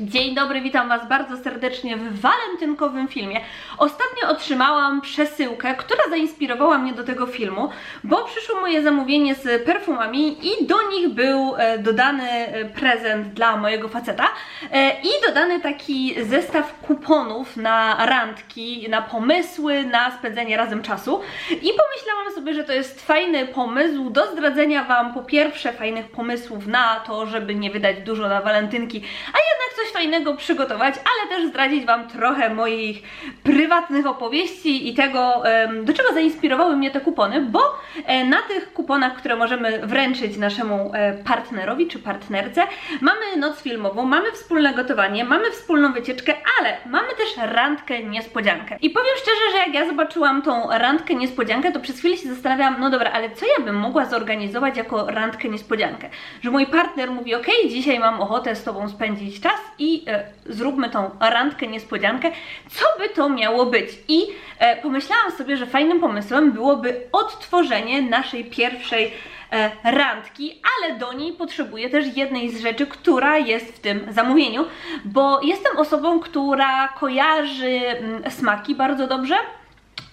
Dzień dobry, witam Was bardzo serdecznie w walentynkowym filmie. Ostatnio otrzymałam przesyłkę, która zainspirowała mnie do tego filmu, bo przyszło moje zamówienie z perfumami i do nich był e, dodany e, prezent dla mojego faceta e, i dodany taki zestaw kuponów na randki, na pomysły, na spędzenie razem czasu. I pomyślałam sobie, że to jest fajny pomysł do zdradzenia Wam po pierwsze fajnych pomysłów na to, żeby nie wydać dużo na walentynki, a jednak fajnego przygotować, ale też zdradzić Wam trochę moich prywatnych opowieści i tego, do czego zainspirowały mnie te kupony, bo e, na tych kuponach, które możemy wręczyć naszemu e, partnerowi czy partnerce, mamy noc filmową, mamy wspólne gotowanie, mamy wspólną wycieczkę, ale mamy też randkę niespodziankę. I powiem szczerze, że jak ja zobaczyłam tą randkę niespodziankę, to przez chwilę się zastanawiałam, no dobra, ale co ja bym mogła zorganizować jako randkę niespodziankę? Że mój partner mówi, ok, dzisiaj mam ochotę z Tobą spędzić czas i e, zróbmy tą randkę niespodziankę. Co by to miało być? I e, pomyślałam sobie, że fajnym pomysłem byłoby odtworzenie naszej pierwszej e, randki, ale do niej potrzebuję też jednej z rzeczy, która jest w tym zamówieniu, bo jestem osobą, która kojarzy mm, smaki bardzo dobrze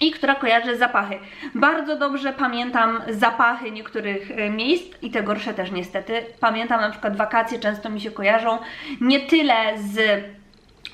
i która kojarzy zapachy. Bardzo dobrze pamiętam zapachy niektórych e, miejsc i te gorsze też niestety. Pamiętam na przykład wakacje często mi się kojarzą nie tyle z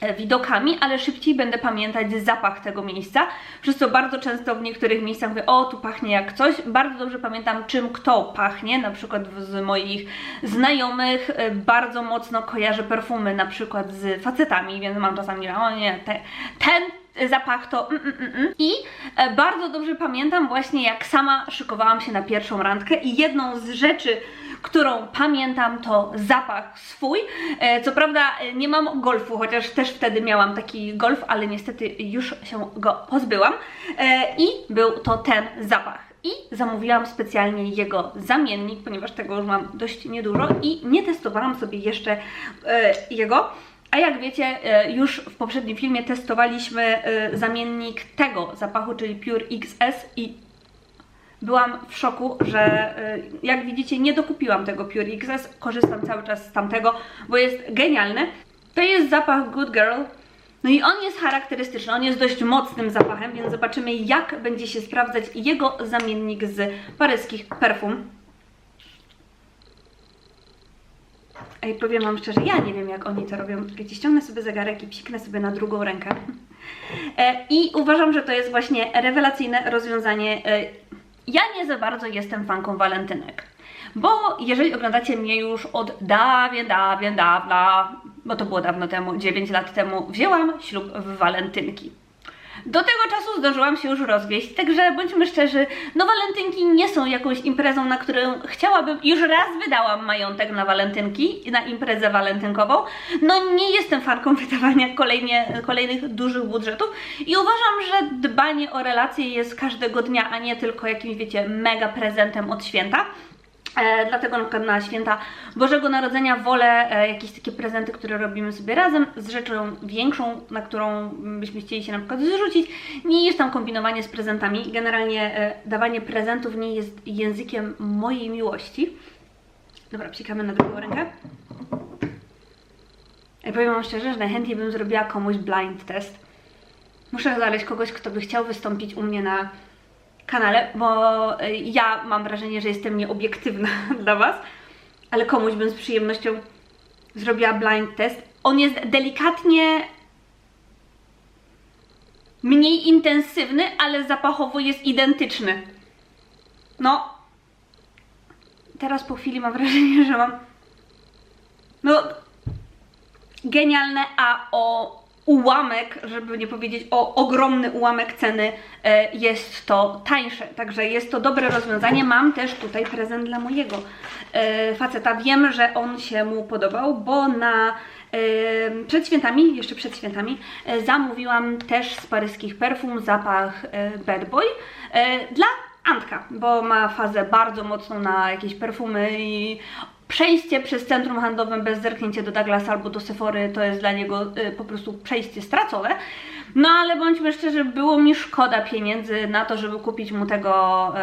e, widokami, ale szybciej będę pamiętać zapach tego miejsca, przez co bardzo często w niektórych miejscach mówię, o tu pachnie jak coś, bardzo dobrze pamiętam czym kto pachnie, na przykład z moich znajomych e, bardzo mocno kojarzę perfumy na przykład z facetami, więc mam czasami, o nie, te, ten zapach to mm, mm, mm, mm. i e, bardzo dobrze pamiętam właśnie jak sama szykowałam się na pierwszą randkę i jedną z rzeczy, którą pamiętam to zapach swój. E, Co prawda e, nie mam golfu, chociaż też wtedy miałam taki golf, ale niestety już się go pozbyłam i był to ten zapach. I zamówiłam specjalnie jego zamiennik, ponieważ tego już mam dość niedużo i nie testowałam sobie jeszcze e, jego. A jak wiecie, e, już w poprzednim filmie testowaliśmy e, zamiennik tego zapachu, czyli Pure XS i byłam w szoku, że e, jak widzicie nie dokupiłam tego Pure XS, korzystam cały czas z tamtego, bo jest genialny. To jest zapach Good Girl. No i on jest charakterystyczny, on jest dość mocnym zapachem, więc zobaczymy jak będzie się sprawdzać jego zamiennik z paryskich perfum. Ej, powiem Wam szczerze, ja nie wiem jak oni to robią. Czekajcie, ściągnę sobie zegarek i psiknę sobie na drugą rękę. E, I uważam, że to jest właśnie rewelacyjne rozwiązanie. E, Ja nie za bardzo jestem fanką walentynek. Bo jeżeli oglądacie mnie już od dawien, dawien, dawna, bo to było dawno temu, 9 lat temu, wzięłam ślub w walentynki. Do tego czasu zdążyłam się już rozwieść, także bądźmy szczerzy, no walentynki nie są jakąś imprezą, na którą chciałabym, już raz wydałam majątek na walentynki, na imprezę walentynkową, no nie jestem fanką wydawania kolejnie, kolejnych dużych budżetów i uważam, że dbanie o relacje jest każdego dnia, a nie tylko jakimś, wiecie, mega prezentem od święta. E, dlatego na przykład na święta Bożego Narodzenia wolę e, jakieś takie prezenty, które robimy sobie razem z rzeczą większą, na którą byśmy chcieli się na przykład zrzucić, niż tam kombinowanie z prezentami. Generalnie e, dawanie prezentów nie jest językiem mojej miłości. Dobra, psikamy na drugą rękę. I powiem Wam szczerze, że najchętniej bym zrobiła komuś blind test. Muszę znaleźć kogoś, kto by chciał wystąpić u mnie na kanale, bo y, ja mam wrażenie, że jestem nieobiektywna dla Was, ale komuś bym z przyjemnością zrobiła blind test. On jest delikatnie mniej intensywny, ale zapachowo jest identyczny. No, teraz po chwili mam wrażenie, że mam no genialne, a o ułamek, żeby nie powiedzieć o ogromny ułamek ceny, e, jest to tańsze. Także jest to dobre rozwiązanie. Mam też tutaj prezent dla mojego e, faceta. Wiem, że on się mu podobał, bo na e, przed świętami, jeszcze przed świętami, zamówiłam też z paryskich perfum zapach Bad Boy dla Antka, bo ma fazę bardzo mocną na jakieś perfumy i przejście przez centrum handlowe bez zerknięcia do Douglas albo do Sephory to jest dla niego y, po prostu przejście stracone. No ale bądźmy szczerzy, było mi szkoda pieniędzy na to, żeby kupić mu tego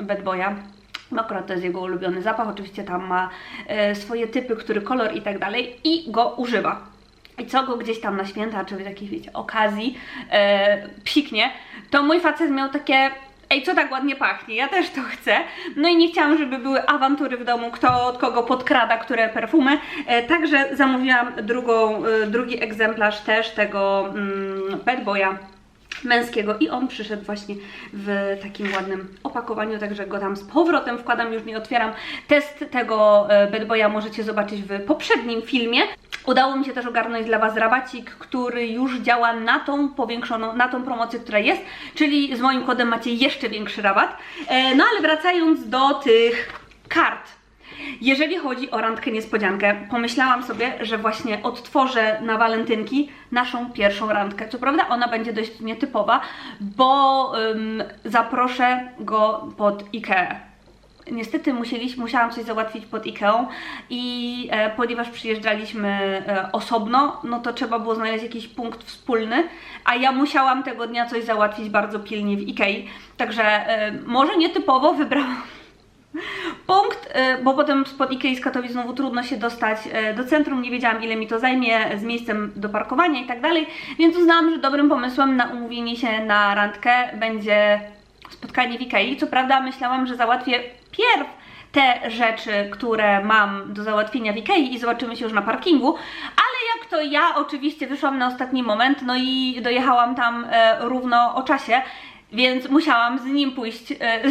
um, bad boya. No akurat to jest jego ulubiony zapach, oczywiście tam ma e, swoje typy, który kolor i tak dalej i go używa. I co go gdzieś tam na święta, czy w jakiejś wiecie, okazji e, psiknie, to mój facet miał takie Ej, co tak ładnie pachnie, ja też to chcę. No i nie chciałam, żeby były awantury w domu, kto od kogo podkrada, które perfumy. E, także zamówiłam drugą, e, drugi egzemplarz też tego mm, Bad Boya męskiego i on przyszedł właśnie w takim ładnym opakowaniu, także go tam z powrotem wkładam, już nie otwieram. Test tego e, Bad Boya możecie zobaczyć w poprzednim filmie. Udało mi się też ogarnąć dla Was rabacik, który już działa na tą powiększoną, na tą promocję, która jest, czyli z moim kodem macie jeszcze większy rabat. E, no ale wracając do tych kart, jeżeli chodzi o randkę niespodziankę, pomyślałam sobie, że właśnie odtworzę na walentynki naszą pierwszą randkę. Co prawda ona będzie dość nietypowa, bo ym, zaproszę go pod Ikea. Niestety musieliśmy, musiałam coś załatwić pod Ikeą i e, ponieważ przyjeżdżaliśmy e, osobno, no to trzeba było znaleźć jakiś punkt wspólny, a ja musiałam tego dnia coś załatwić bardzo pilnie w Ikei. Także e, może nietypowo wybrałam Punkt, y, bo potem spod Ikei z Katowic znowu trudno się dostać y, do centrum, nie wiedziałam ile mi to zajmie z miejscem do parkowania i tak dalej, więc uznałam, że dobrym pomysłem na umówienie się na randkę będzie spotkanie w Ikei. Co prawda myślałam, że załatwię pierw te rzeczy, które mam do załatwienia w Ikei i zobaczymy się już na parkingu, ale jak to ja oczywiście wyszłam na ostatni moment, no i dojechałam tam e, równo o czasie, więc musiałam z nim pójść e,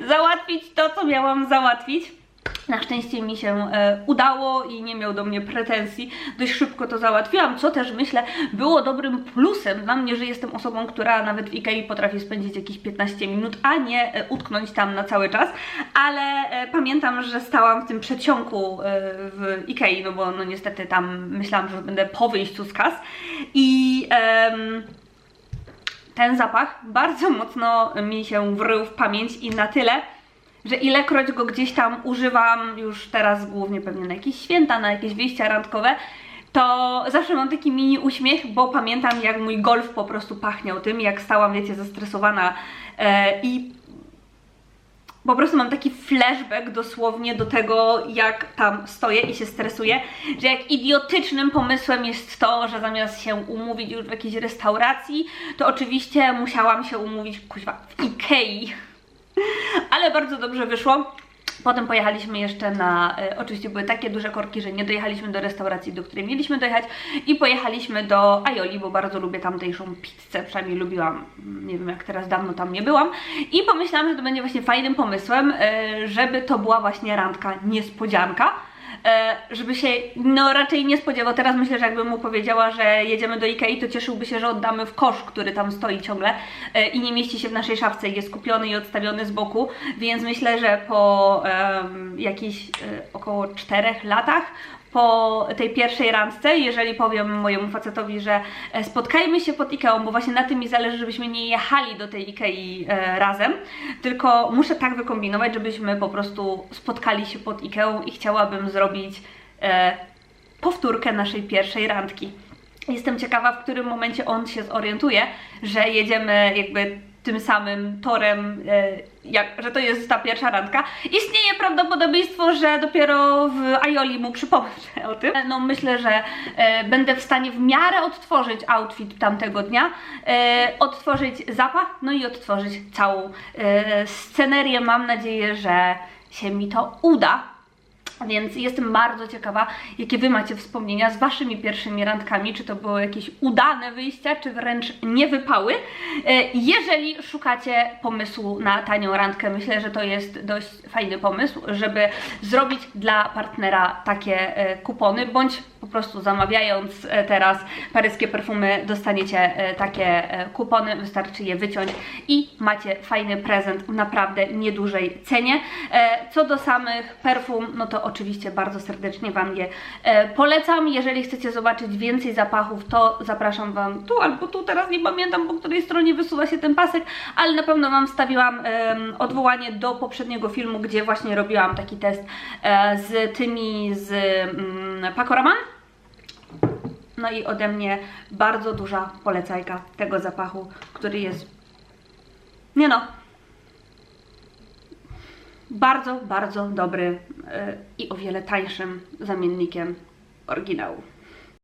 załatwić to, co miałam załatwić. Na szczęście mi się e, udało i nie miał do mnie pretensji. Dość szybko to załatwiłam, co też myślę było dobrym plusem dla mnie, że jestem osobą, która nawet w Ikei potrafi spędzić jakieś 15 minut, a nie e, utknąć tam na cały czas. Ale e, pamiętam, że stałam w tym przedsionku e, w Ikei, no bo no niestety tam myślałam, że będę po wyjściu z kas i... em, ten zapach bardzo mocno mi się wrył w pamięć i na tyle, że ilekroć go gdzieś tam używam, już teraz głównie pewnie na jakieś święta, na jakieś wyjścia randkowe, to zawsze mam taki mini uśmiech, bo pamiętam jak mój golf po prostu pachniał tym, jak stałam, wiecie, zestresowana e, i po prostu mam taki flashback dosłownie do tego, jak tam stoję i się stresuję, że jak idiotycznym pomysłem jest to, że zamiast się umówić już w jakiejś restauracji, to oczywiście musiałam się umówić kuźwa, w Ikei. Ale bardzo dobrze wyszło. Potem pojechaliśmy jeszcze na, e, oczywiście były takie duże korki, że nie dojechaliśmy do restauracji, do której mieliśmy dojechać i pojechaliśmy do Aioli, bo bardzo lubię tamtejszą pizzę, przynajmniej lubiłam, nie wiem jak teraz, dawno tam nie byłam. I pomyślałam, że to będzie właśnie fajnym pomysłem, e, żeby to była właśnie randka niespodzianka, żeby się no raczej nie spodziewał. Teraz myślę, że jakbym mu powiedziała, że jedziemy do Ikei, to cieszyłby się, że oddamy w kosz, który tam stoi ciągle e, i nie mieści się w naszej szafce jest kupiony i odstawiony z boku, więc myślę, że po em, jakichś e, około 4 latach po tej pierwszej randce, jeżeli powiem mojemu facetowi, że e, spotkajmy się pod Ikeą, bo właśnie na tym mi zależy, żebyśmy nie jechali do tej Ikei e, razem, tylko muszę tak wykombinować, żebyśmy po prostu spotkali się pod Ikeą i chciałabym zrobić e, powtórkę naszej pierwszej randki. Jestem ciekawa, w którym momencie on się zorientuje, że jedziemy jakby tym samym torem, e, jak, że to jest ta pierwsza randka. Istnieje prawdopodobieństwo, że dopiero w Aioli mu przypomnę o tym. No myślę, że e, będę w stanie w miarę odtworzyć outfit tamtego dnia, e, odtworzyć zapach, no i odtworzyć całą scenerię. Mam nadzieję, że się mi to uda. Więc jestem bardzo ciekawa, jakie Wy macie wspomnienia z Waszymi pierwszymi randkami, czy to były jakieś udane wyjścia, czy wręcz nie wypały. E, Jeżeli szukacie pomysłu na tanią randkę, myślę, że to jest dość fajny pomysł, żeby zrobić dla partnera takie e, kupony, bądź po prostu zamawiając e, teraz paryskie perfumy dostaniecie e, takie e, kupony, wystarczy je wyciąć i macie fajny prezent w naprawdę niedużej cenie. Co do samych perfum, no to oczywiście bardzo serdecznie Wam je polecam. Jeżeli chcecie zobaczyć więcej zapachów, to zapraszam Wam tu albo tu, teraz nie pamiętam po której stronie wysuwa się ten pasek, ale na pewno Wam wstawiłam odwołanie do poprzedniego filmu, gdzie właśnie robiłam taki test z tymi z mm, Pacoraman. No i ode mnie bardzo duża polecajka tego zapachu, który jest. Nie no. bardzo, bardzo dobry yy, i o wiele tańszym zamiennikiem oryginału.